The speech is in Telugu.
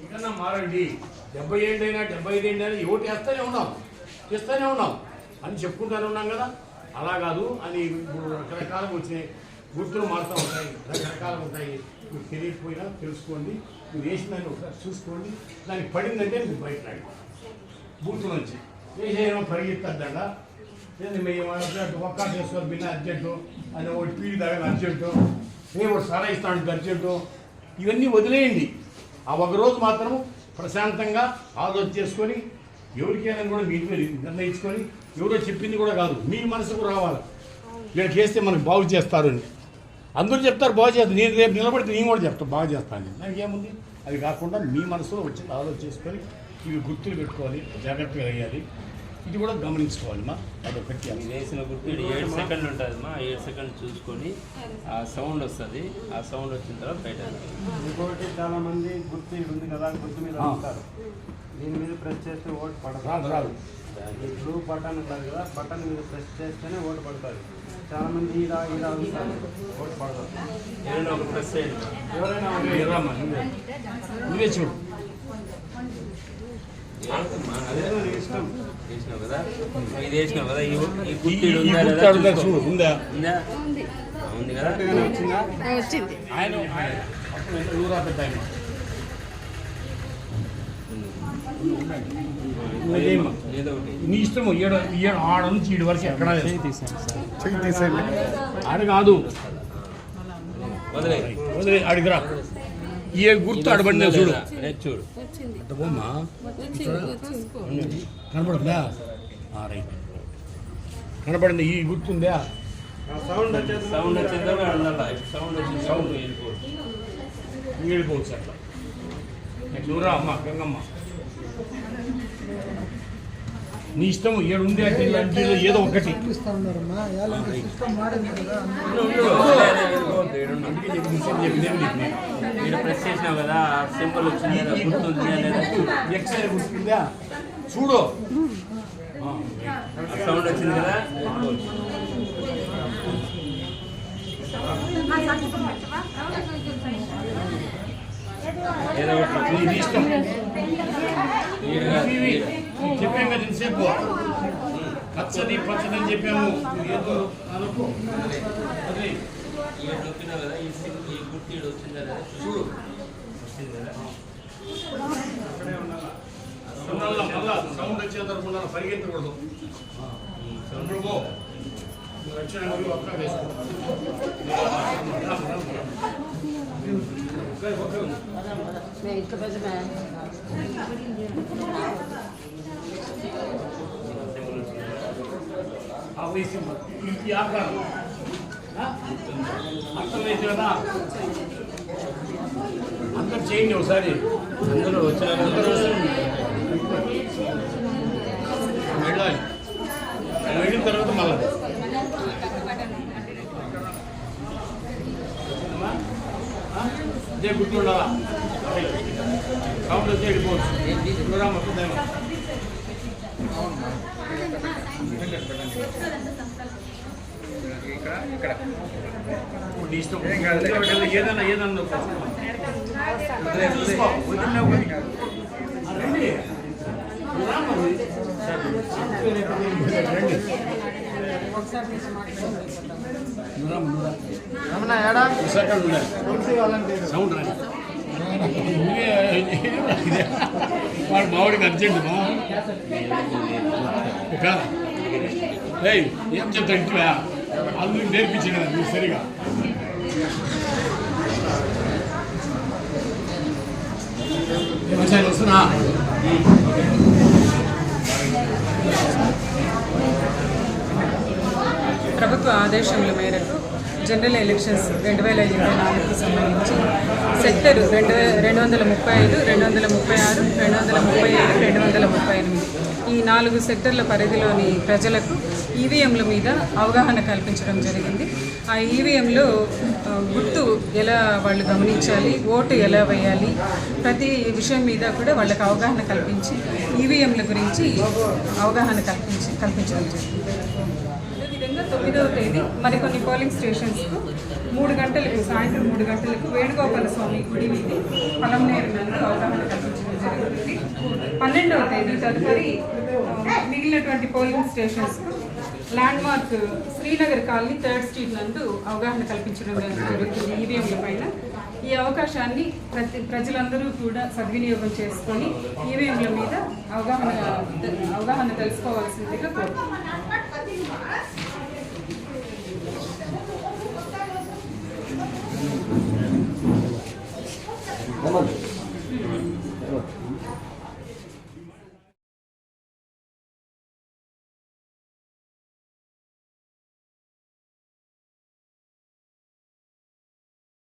ఇంకన్నా మారండి. డెబ్బై ఏళ్ళైనా డెబ్బై ఐదు ఏళ్ళైనా ఒకటి వేస్తూనే ఉన్నాం. చేస్తూనే ఉన్నాం. అని చెప్పుకుంటూనే ఉన్నాం కదా. అలా కాదు అని ఇప్పుడు రకరకాలుగా వచ్చినాయి. గుర్తులు మారుతూ ఉంటాయి. రకరకాలు ఉంటాయి. మీకు తెలియకపోయినా తెలుసుకోండి. మీరు వేసిందని ఒకసారి చూసుకోండి. దానికి పడిందంటే మీకు బయట బూతు నుంచి వేసేయడం పరిగెత్తద్దండ. ఏంది మేము ఒక్క చేసుకొని బిన్న అర్జెంటు అని ఒకటి పీడి తాగని అర్జెంటు మేము ఒకటి సలహా ఇస్తాను అర్జెంటు. ఇవన్నీ వదిలేయండి. ఆ ఒకరోజు మాత్రం ప్రశాంతంగా ఆలోచన చేసుకొని ఎవరికైనా కూడా మీరు మీరు నిర్ణయించుకొని ఎవరో చెప్పింది కూడా కాదు మీ మనసుకు రావాలి. వీళ్ళకి వేస్తే మనకు బాగు చేస్తారని అందరూ చెప్తారు బాగు చేస్తారు నేను రేపు నిలబడితే నేను కూడా చెప్తాను బాగు చేస్తాను నాకు ఏముంది? అది కాకుండా మీ మనసులో వచ్చింది ఆలోచన చేసుకొని ఇవి గుర్తులు పెట్టుకోవాలి జాగ్రత్తగా వేయాలి. ఇది కూడా గమనించుకోవాలి మా అదొకటి. ఇది వేసిన గుర్తు ఏడు సెకండ్లు ఉంటుంది మా ఏడు సెకండ్ చూసుకొని ఆ సౌండ్ వస్తుంది. ఆ సౌండ్ వచ్చిన తర్వాత బయట ఇంకొకటి చాలా మంది గుర్తు ఇది ఉంది కదా గుర్తు మీద. ఉంటారు దీని మీద ప్రెస్ చేస్తే ఓటు పడదు. రాదు ఈ బ్లూ బటన్ ఉంటుంది కదా బటన్ మీద ప్రెస్ చేస్తేనే ఓటు పడుతుంది చాలా మంది ఇలా ఇలా ఉంటారు ఓటు పడదు. ఏదైనా ఒక ప్రెస్ చేయండి. ఎవరైనా. నువ్వే చూడు అదేదో నీ ఇష్టం వేసినావు కదా ఇది వేసినావు కదా ఈ ఉందా లేదా ఉందా ఉందా కదా వచ్చిందా ఆయన నీ ఇష్టము ఏడు ఏడు ఆడ నుంచి ఈడు వరకు ఎక్కడ తీసేయండి ఆడ కాదు. వదిలే. వదిలే అడిగిరా ఏ గుర్తు ఆడబడినా చూడు. చూడు. కనపడుతుందా ఆ, రైట్. కనపడింది ఈ గుర్తుందా? సౌండ్ సౌండ్ సౌండ్ వెళ్ళిపోవచ్చు అట్లా నువ్వురా అమ్మ గంగమ్మ. నీ ఇష్టం ఏడు ఉంది అంటే రెండు అంటే ఏదో ఒకటి అందుకే నీకు నిశ్చయం మీరు ప్రెస్ చేసినావు కదా సింపుల్ వచ్చింది లేదా గుర్తుంది లేదా? ఎక్స్రే గుర్తుందా? చూడు. సౌండ్ వచ్చింది కదా? ఏదో ఒకటి నీ ఇష్టం. చెప్పాం కదా ఇంతసేపు. పచ్చది పచ్చది చెప్పాము. ఏదో అనుకో అదే ఇక్కడ నొక్కినావు కదా ఈ sim- ఈ గుర్తు ఈడ వచ్చిందా లేదా చూడు వచ్చింది కదా మళ్ళా మళ్ళా సౌండ్ వచ్చేంతవరకు ఉండాలి పరిగెత్తకూడదు సౌండ్ పో నువ్వు వచ్చిన మరియు ఒక్క వేసుకో ఆ వయసు ఈ ఆకారం ఆ? అర్థమైంది కదా? అందరు చేయండి ఒకసారి. అందరూ వచ్చిన అందరూ వెళ్ళాలి. వెళ్ళిన తర్వాత మళ్ళా. ఇదే గుర్తుండాలా? సౌండ్ వచ్చి వెళ్ళిపోవచ్చు. మొత్తం దాని ఏదన్నా చూసుకో సౌండ్ ఇదే. వాడు మావాడికి అర్జెంట్ ఏం చెప్తా ఇంట్లో అల్లు నేర్పించిన మీరు సరిగా? వస్తున్నా? ప్రభుత్వ ఆదేశముల మేరకు జనరల్ ఎలక్షన్స్ రెండు వేల ఇరవై నాలుగుకి సంబంధించి సెక్టర్ రెండు రెండు వందల ముప్పై ఐదు రెండు వందల ముప్పై ఆరు రెండు వందల ముప్పై ఏడు రెండు వందల ముప్పై ఎనిమిది ఈ నాలుగు సెక్టర్ల పరిధిలోని ప్రజలకు ఈవీఎంల మీద అవగాహన కల్పించడం జరిగింది. ఆ ఈవీఎంలో గుర్తు ఎలా వాళ్ళు గమనించాలి ఓటు ఎలా వేయాలి ప్రతి విషయం మీద కూడా వాళ్ళకి అవగాహన కల్పించి ఈవీఎంల గురించి అవగాహన కల్పించి కల్పించడం జరిగింది. అదేవిధంగా తొమ్మిదవ తేదీ మరికొన్ని పోలింగ్ స్టేషన్స్కు మూడు గంటలకు సాయంత్రం మూడు గంటలకు వేణుగోపాల స్వామి గుడి వీధి పొలంనేరు నందు అవగాహన కల్పించడం జరుగుతుంది. పన్నెండవ తేదీ తదుపరి మిగిలినటువంటి polling స్టేషన్స్కు landmark Srinagar colony third street నందు అవగాహన కల్పించడం జరుగుతుంది. ఈవీఎంల పైన. ఈ అవకాశాన్ని ప్రతి ప్రజలందరూ కూడా సద్వినియోగం చేసుకొని ఈవీఎంల మీద అవగాహన అవగాహన తెలుసుకోవాల్సిందిగా కోరుతున్నాను Come on.